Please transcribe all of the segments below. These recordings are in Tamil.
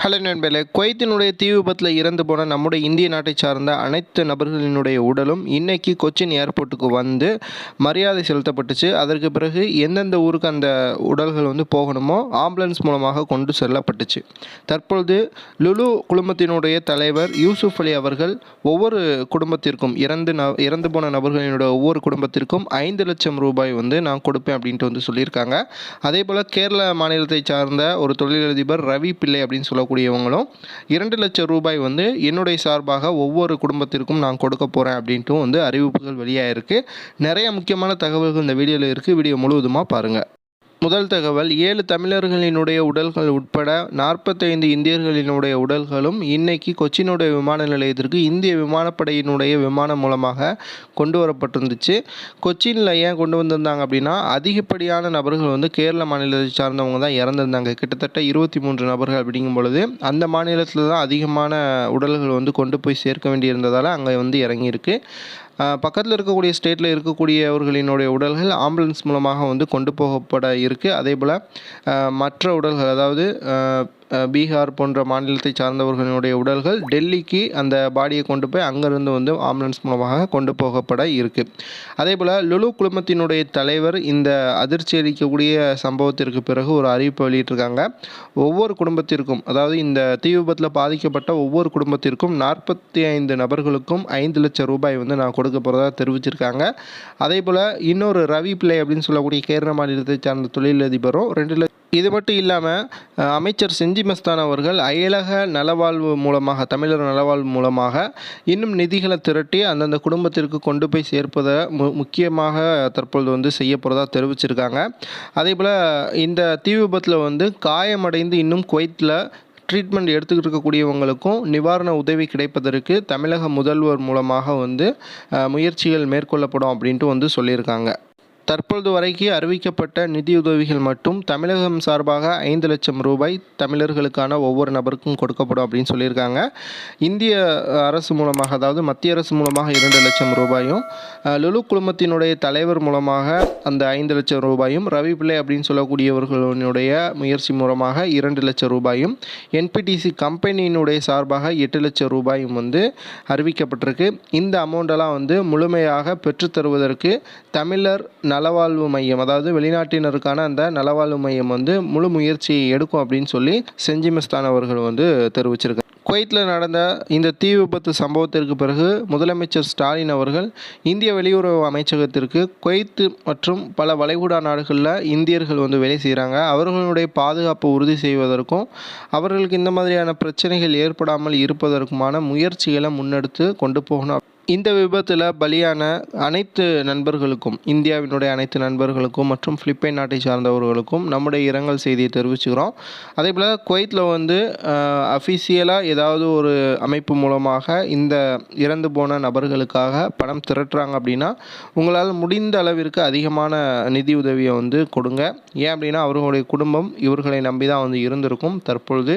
ஹலோ நண்பர்களே குவைத்தினுடைய தீ விபத்தில் இறந்து போன நம்முடைய இந்திய நாட்டை சார்ந்த அனைத்து நபர்களினுடைய உடலும் இன்னைக்கு கொச்சின் ஏர்போர்ட்டுக்கு வந்து மரியாதை செலுத்தப்பட்டுச்சு. அதற்கு பிறகு எந்தெந்த ஊருக்கு அந்த உடல்கள் வந்து போகணுமோ ஆம்புலன்ஸ் மூலமாக கொண்டு செல்லப்பட்டுச்சு. தற்பொழுது லுலு குழுமத்தினுடைய தலைவர் யூசுப் அலி அவர்கள் ஒவ்வொரு குடும்பத்திற்கும் இறந்து ந இறந்து போன நபர்களினுடைய ஒவ்வொரு குடும்பத்திற்கும் ஐந்து லட்சம் ரூபாய் வந்து நான் கொடுப்பேன் அப்படின்ட்டு வந்து சொல்லியிருக்காங்க. அதே போல் கேரள மாநிலத்தை சார்ந்த ஒரு தொழிலதிபர் ரவி பிள்ளை அப்படின்னு சொல்லக்கூடியவங்களும் இரண்டு லட்சம் ரூபாய் வந்து என்னுடைய சார்பாக ஒவ்வொரு குடும்பத்திற்கும் நான் கொடுக்க போகிறேன் அப்படின்ட்டும் வந்து அறிவிப்புகள் வெளியாகிருக்கு நிறைய முக்கியமான தகவல்கள் இந்த வீடியோவில் இருக்குது வீடியோ முழுவதுமாக பாருங்கள் முதல் தகவல் ஏழு தமிழர்களினுடைய உடல்கள் உட்பட நாற்பத்தைந்து இந்தியர்களினுடைய உடல்களும் இன்னைக்கு கொச்சினுடைய விமான நிலையத்திற்கு இந்திய விமானப்படையினுடைய விமானம் மூலமாக கொண்டு வரப்பட்டிருந்துச்சு. கொச்சினில் ஏன் கொண்டு வந்திருந்தாங்க அப்படின்னா அதிகப்படியான நபர்கள் வந்து கேரள மாநிலத்தை சார்ந்தவங்க தான் இறந்திருந்தாங்க. கிட்டத்தட்ட இருபத்தி மூன்று நபர்கள் அப்படிங்கும் பொழுது அந்த மாநிலத்தில் தான் அதிகமான உடல்கள் வந்து கொண்டு போய் சேர்க்க வேண்டியிருந்ததால் அங்கே வந்து இறங்கியிருக்கு. பக்கத்தில் இருக்கக்கூடிய ஸ்டேட்டில் இருக்கக்கூடியவர்களினுடைய உடல்கள் ஆம்புலன்ஸ் மூலமாக வந்து கொண்டு போகப்பட இருக்குது அதே போல் மற்ற உடல்கள் அதாவது பீகார் போன்ற மாநிலத்தை சார்ந்தவர்களுடைய உடல்கள் டெல்லிக்கு அந்த பாடியை கொண்டு போய் அங்கேருந்து வந்து ஆம்புலன்ஸ் மூலமாக கொண்டு போகப்பட இருக்குது அதே போல் லுலு குழுமத்தினுடைய தலைவர் இந்த அதிர்ச்சி அளிக்கக்கூடிய சம்பவத்திற்கு பிறகு ஒரு அறிவிப்பு வெளியிட்டிருக்காங்க. ஒவ்வொரு குடும்பத்திற்கும் அதாவது இந்த தீ விபத்தில் பாதிக்கப்பட்ட ஒவ்வொரு குடும்பத்திற்கும் நாற்பத்தி ஐந்து நபர்களுக்கும் ஐந்து லட்சம் ரூபாய் வந்து நான் கொடுக்க போகிறதா தெரிவிச்சிருக்காங்க. அதே போல் இன்னொரு ரவி பிள்ளை அப்படின்னு சொல்லக்கூடிய கேரள மாநிலத்தை சார்ந்த தொழிலதிபரும் ரெண்டு லட்சம் இது மட்டும் இல்லாமல் அமைச்சர் செஞ்சி மஸ்தான் அவர்கள் அயலக நலவாழ்வு மூலமாக தமிழர் நலவாழ்வு மூலமாக இன்னும் நிதிகளை திரட்டி அந்தந்த குடும்பத்திற்கு கொண்டு போய் சேர்ப்பதை மு முக்கியமாக தற்பொழுது வந்து செய்ய போகிறதா தெரிவிச்சிருக்காங்க. அதே போல் இந்த தீ விபத்தில் வந்து காயமடைந்து இன்னும் குவைத்தில் ட்ரீட்மெண்ட் எடுத்துக்கிட்டு இருக்கக்கூடியவங்களுக்கும் நிவாரண உதவி கிடைப்பதற்கு தமிழக முதல்வர் மூலமாக வந்து முயற்சிகள் மேற்கொள்ளப்படும் அப்படின்ட்டு வந்து சொல்லியிருக்காங்க. தற்பொழுது வரைக்கு அறிவிக்கப்பட்ட நிதியுதவிகள் மட்டும் தமிழகம் சார்பாக ஐந்து லட்சம் ரூபாய் தமிழர்களுக்கான ஒவ்வொரு நபருக்கும் கொடுக்கப்படும் அப்படின்னு சொல்லியிருக்காங்க. இந்திய அரசு மூலமாக அதாவது மத்திய அரசு மூலமாக இரண்டு லட்சம் ரூபாயும் லுலு குழுமத்தினுடைய தலைவர் மூலமாக அந்த ஐந்து லட்சம் ரூபாயும் ரவி பிள்ளை அப்படின்னு சொல்லக்கூடியவர்களுடைய முயற்சி மூலமாக இரண்டு லட்சம் ரூபாயும் என்பிடிசி கம்பெனியினுடைய சார்பாக எட்டு லட்சம் ரூபாயும் வந்து அறிவிக்கப்பட்டிருக்கு. இந்த அமௌண்டெல்லாம் வந்து முழுமையாக பெற்றுத்தருவதற்கு தமிழர் நலவாழ்வு மையம் அதாவது வெளிநாட்டினருக்கான அந்த நலவாழ்வு மையம் வந்து முழு முயற்சி எடுக்கும் அப்படின்னு சொல்லி செஞ்சிமஸ்தான் அவர்கள் வந்து தெரிவிச்சிருக்காங்க. குவைத்தில் நடந்த இந்த தீ விபத்து சம்பவத்திற்கு பிறகு முதலமைச்சர் ஸ்டாலின் அவர்கள் இந்திய வெளியுறவு அமைச்சகத்திற்கு குவைத்து மற்றும் பல வளைகுடா நாடுகளில் இந்தியர்கள் வந்து வேலை செய்கிறாங்க அவர்களுடைய பாதுகாப்பு உறுதி செய்வதற்கும் அவர்களுக்கு இந்த மாதிரியான பிரச்சனைகள் ஏற்படாமல் இருப்பதற்குமான முயற்சிகளை முன்னெடுத்து கொண்டு போகணும். இந்த விபத்தில் பலியான அனைத்து நண்பர்களுக்கும் இந்தியாவினுடைய அனைத்து நண்பர்களுக்கும் மற்றும் பிலிப்பைன் நாட்டை சார்ந்தவர்களுக்கும் நம்முடைய இரங்கல் செய்தியை தெரிவிச்சுக்கிறோம். அதே போல் குவைத்தில் வந்து அஃபிஷியலாக ஏதாவது ஒரு அமைப்பு மூலமாக இந்த இறந்து போன நபர்களுக்காக பணம் திரட்டுறாங்க அப்படின்னா உங்களால் முடிந்த அளவிற்கு அதிகமான நிதி உதவியை வந்து கொடுங்க. ஏன் அப்படின்னா அவர்களுடைய குடும்பம் இவர்களை நம்பி தான் வந்து இருந்திருக்கும். தற்பொழுது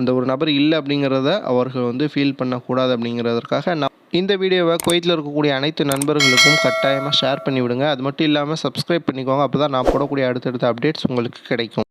அந்த ஒரு நபர் இல்லை அப்படிங்கிறத அவர்கள் வந்து ஃபீல் பண்ணக்கூடாது அப்படிங்கிறதற்காக நான் இந்த வீடியோவை குவைத்தில் இருக்கக்கூடிய அனைத்து நண்பர்களுக்கும் கட்டாயமாக ஷேர் பண்ணிவிடுங்க. அது மட்டும் இல்லாமல் சப்ஸ்கிரைப் பண்ணிக்கோங்க. அப்போ தான் நான் போடக்கூடிய அடுத்தடுத்த அப்டேட்ஸ் உங்களுக்கு கிடைக்கும்.